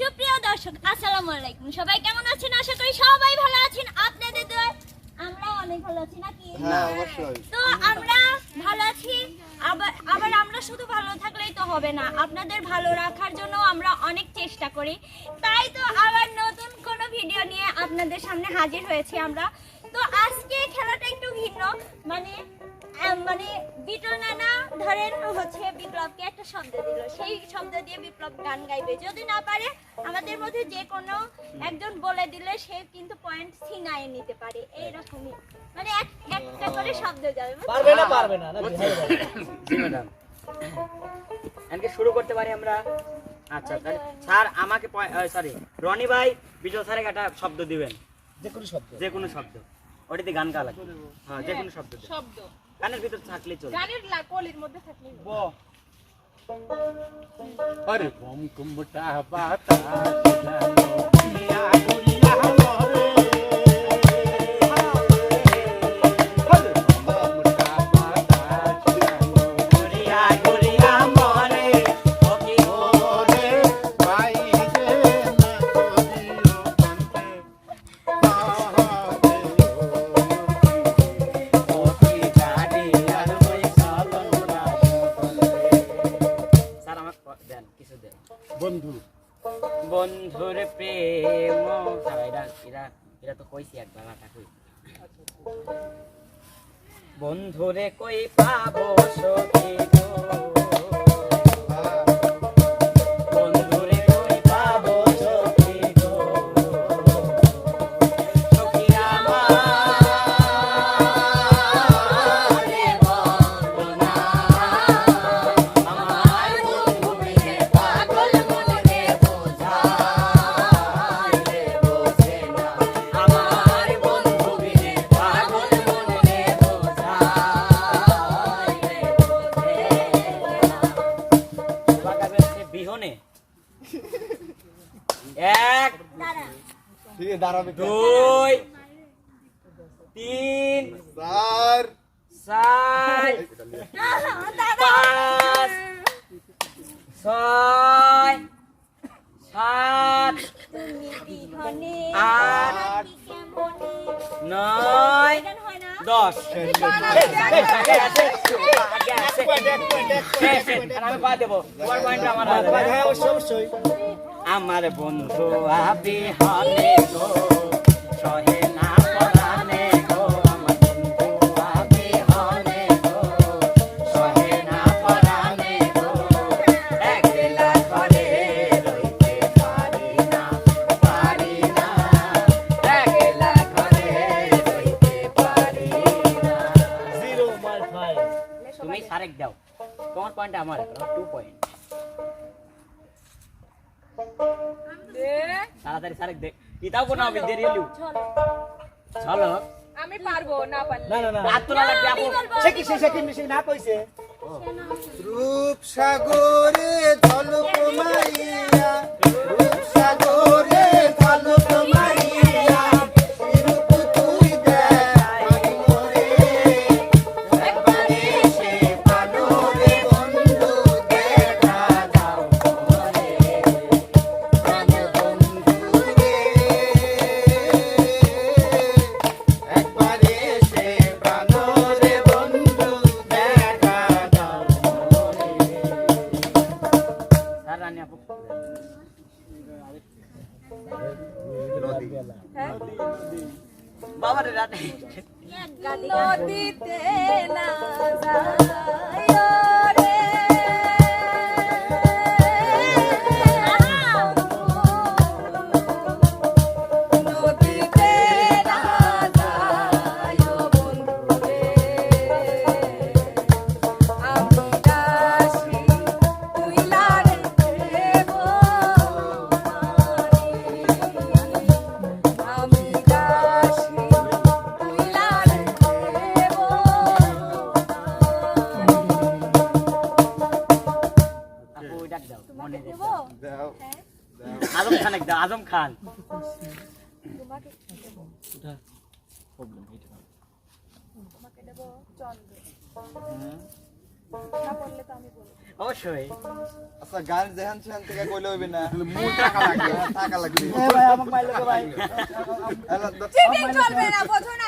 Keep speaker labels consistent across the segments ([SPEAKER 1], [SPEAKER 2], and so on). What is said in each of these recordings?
[SPEAKER 1] সুপ্রিয় দর্শক আসসালামু আলাইকুম। সবাই কেমন আছেন? আশা করি সবাই ভালো আছেন। আপনাদের দোয়ায় আমরা অনেক ভালো আছি নাকি?
[SPEAKER 2] হ্যাঁ অবশ্যই।
[SPEAKER 1] তো আমরা ভালো আছি। আবার আবার আমরা শুধু ভালো থাকলেই তো হবে না আপনাদের ভালো রাখার জন্য আমরা অনেক চেষ্টা করি। তাই তো আবার নতুন কোনো ভিডিও নিয়ে আপনাদের সামনে হাজির হয়েছি আমরা। তো আজকে খেলাটা একটু ভিন্ন। মানে মানে বিটল নানা ধরেন হচ্ছে বিপ্লবকে একটা শব্দ দিল। সেই শব্দ দিয়ে বিপ্লব গান গাইবে। যদি না পারে আমাদের মধ্যে যে কোনো একজন বলে দিলে সে কিন্তু পয়েন্ট ছিনায় নিতে পারে। এইরকমই। মানে এক একটা করে শব্দ যাবে
[SPEAKER 3] পারবে না পারবে না
[SPEAKER 4] জি ম্যাডাম শুরু করতে পারি আমরা? আচ্ছা তাহলে স্যার আমাকে সরি রনি ভাই বিজয় স্যারের একটা শব্দ দিবেন।
[SPEAKER 3] যে কোনো শব্দ।
[SPEAKER 4] যে কোনো শব্দ। ওটাতে গান গা লাগবে হ্যাঁ যে কোনো শব্দ দেন।
[SPEAKER 5] শব্দ
[SPEAKER 4] গানের ভিতর থাকলে চলবে
[SPEAKER 5] গানের লা- কলির মধ্যে থাকলে
[SPEAKER 4] ব
[SPEAKER 2] अरे बम कुमटा बाता
[SPEAKER 4] বন্ধুরে কই পাবো সখী? দুই তিন
[SPEAKER 2] চার।
[SPEAKER 4] চার পাঁচ ছয় সাত আট, নয় দশ। আমি কয় দেবো পয়েন্ট আমার
[SPEAKER 3] হ্যাঁ অবশ্যই অবশ্যই।
[SPEAKER 4] আমার বন্ধু আবি হলে গো সহে না পরানে গো আমার বন্ধু আবি হলে গো সহে না পরানে গো। একলা ঘরে রইতে পারি না পারি না। একলা ঘরে রইতে পারি না।
[SPEAKER 3] জিরো মাই ফাইভ
[SPEAKER 4] তুমি সারেক দাও তোমার পয়েন্ট আমার টু পয়েন্ট তাড়াতাড়ি সারেক দে। কিতাব কোনো হবে দেরি
[SPEAKER 1] চলো।
[SPEAKER 4] চলো
[SPEAKER 5] আমি পারব না পারলে।
[SPEAKER 3] না না না।
[SPEAKER 4] রাত তো না
[SPEAKER 1] লাগবে
[SPEAKER 4] আপু।
[SPEAKER 3] সে
[SPEAKER 1] আমি
[SPEAKER 3] কি সে কি মিশে না কইছে?
[SPEAKER 2] রূপ সাগরে জল মাইয়া
[SPEAKER 5] হ্যাঁ?
[SPEAKER 4] বাবা রে রানী
[SPEAKER 1] এক গালি গান।
[SPEAKER 5] নদীতে না যায়
[SPEAKER 4] আজম খান দাও আজম খান
[SPEAKER 5] তোমাকে তোমাকে দেব চন্দ্র
[SPEAKER 4] অবশ্যই
[SPEAKER 2] আচ্ছা গান যেখান সেখান থেকে কইলে হইবে না মূল টাকা লাগবে হ্যাঁ, টাকা লাগবে
[SPEAKER 3] ভাই আমাকে মাইলো ভাই
[SPEAKER 2] হ্যালো, দ-
[SPEAKER 5] চিটিং চলবে না বোঝো না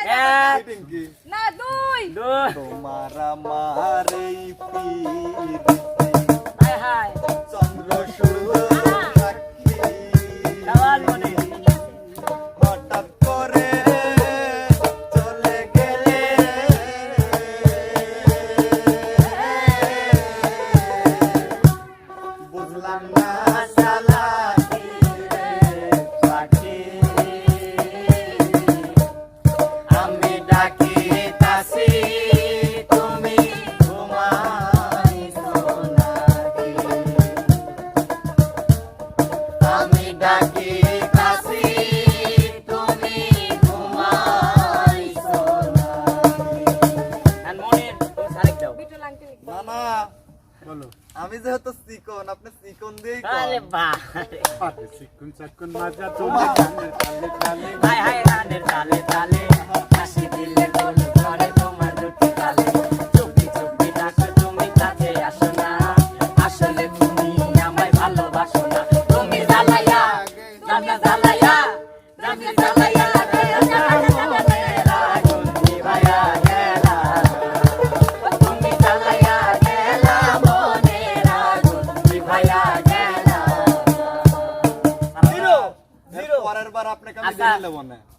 [SPEAKER 2] আমি যেহেতু চিকন আপনি চিকন দিয়ে
[SPEAKER 4] আরে বাহ।
[SPEAKER 3] চিকুন চাকুন মাজা তোমার
[SPEAKER 4] হাই গানের তালে তালে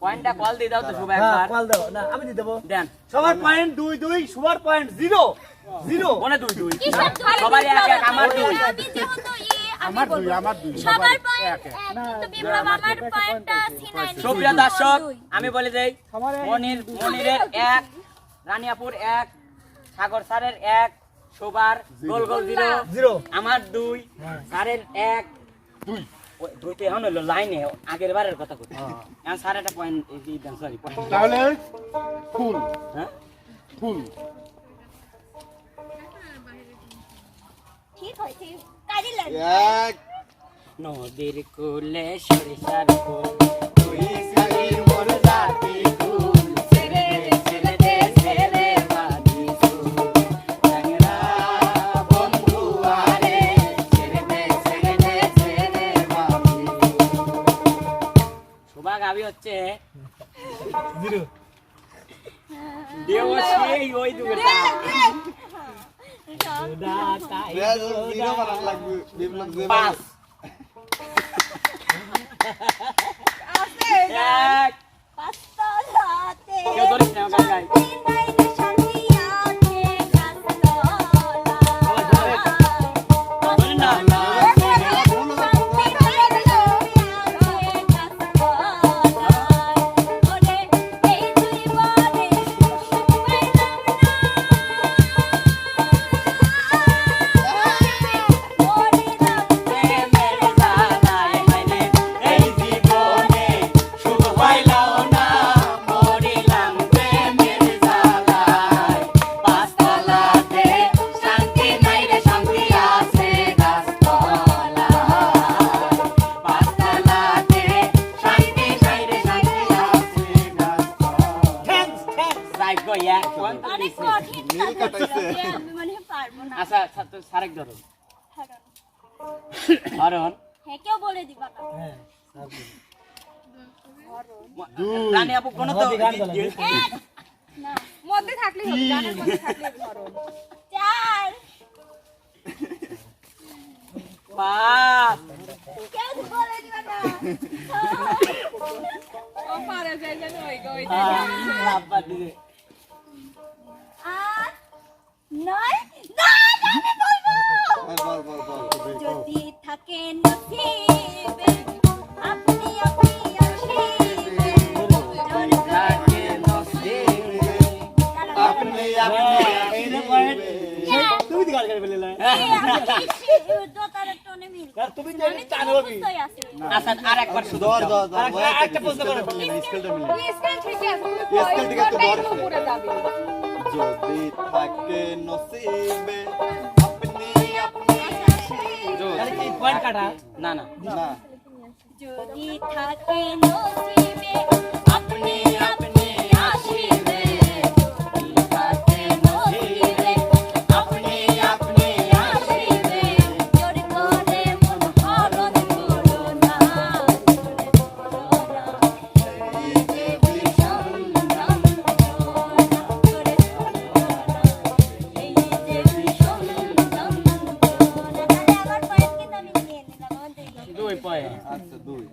[SPEAKER 4] পয়েন্টটা কল দিয়ে দাও তো শুভ
[SPEAKER 3] হ্যাঁ
[SPEAKER 4] একবার।
[SPEAKER 3] কল দাও। না আমি দিয়ে দেবো।
[SPEAKER 4] দেন।
[SPEAKER 3] সবার পয়েন্ট দুই দুই সবার পয়েন্ট জিরো জিরো
[SPEAKER 4] মনে দুই দুই?
[SPEAKER 1] কিসের
[SPEAKER 4] এক এক আমার দুই।
[SPEAKER 1] আমি যেহেতু আমি সবার point বিপ্লব আমার পয়েন্টটা ছিনাই
[SPEAKER 4] সুপ্রিয় দর্শক আমি বলে দেই মনির মনিরের এক রানিয়াপুর এক সাগর স্যারের এক শোবার গোল গোল জিরো
[SPEAKER 3] জিরো
[SPEAKER 4] আমার দুই
[SPEAKER 3] হ্যাঁ।
[SPEAKER 4] স্যারের এক। দুই। দুই তো এখন হইল লাইনে আগের বারের কথা কই এখন সাড়ে একটা পয়েন্ট দেন সরি
[SPEAKER 6] তাহলে ফুল।
[SPEAKER 4] হ্যাঁ?
[SPEAKER 6] ফুল।
[SPEAKER 1] ঠিক হয়েছে কাজে লাগবে।
[SPEAKER 2] এক।
[SPEAKER 4] নদীর কুলে সরিষার ফুল
[SPEAKER 2] সারির মোর জাতি।
[SPEAKER 4] দেবশ্রী ওই দুগটা
[SPEAKER 2] জিরো বানান লাগবে বিপ্লব যে
[SPEAKER 4] পাঁচ
[SPEAKER 5] আছে
[SPEAKER 4] ছাত্র সারেক ধরো
[SPEAKER 1] হারানো।
[SPEAKER 4] হরণ
[SPEAKER 1] হ্যাঁ কেউ বলে দিবা না।
[SPEAKER 3] হ্যাঁ
[SPEAKER 4] রানী আপু কোনো তো
[SPEAKER 1] না
[SPEAKER 5] মধ্যে থাকলে হবে গানের মধ্যে থাকলে ধরো
[SPEAKER 1] চার!
[SPEAKER 4] পাঁচ।
[SPEAKER 1] কেউ বলে দিবা না।
[SPEAKER 5] ও পারে যাই জানো ওই গো ওই
[SPEAKER 4] আব্বা দিদি
[SPEAKER 1] আট নয় না না, আমি বলব
[SPEAKER 2] বল বল বল
[SPEAKER 1] যদি থাকে নসিবে আপনি আপনি আসিবে
[SPEAKER 4] থাকে নসিবে
[SPEAKER 2] আপনি আপনি
[SPEAKER 3] তুমি
[SPEAKER 4] আচ্ছা শুধু
[SPEAKER 2] দর। দর
[SPEAKER 3] প্রশ্ন করো।
[SPEAKER 2] স্কেলটা মিলে
[SPEAKER 5] স্কেল ঠিক আছে
[SPEAKER 2] স্কেল ঠিক আছে, ধর। যদি থাকে নসিবে
[SPEAKER 3] তাহলে কি পয়েন্ট কাটা?
[SPEAKER 4] না না।
[SPEAKER 1] যদি থাকে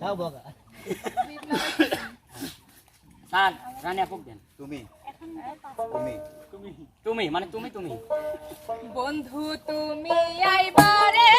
[SPEAKER 2] আচ্ছা বগা।
[SPEAKER 4] স্যার রানী আপুক দেন।
[SPEAKER 2] তুমি। তুমি।
[SPEAKER 4] তুমি মানে তুমি তুমি।
[SPEAKER 5] বন্ধু তুমি আইবারে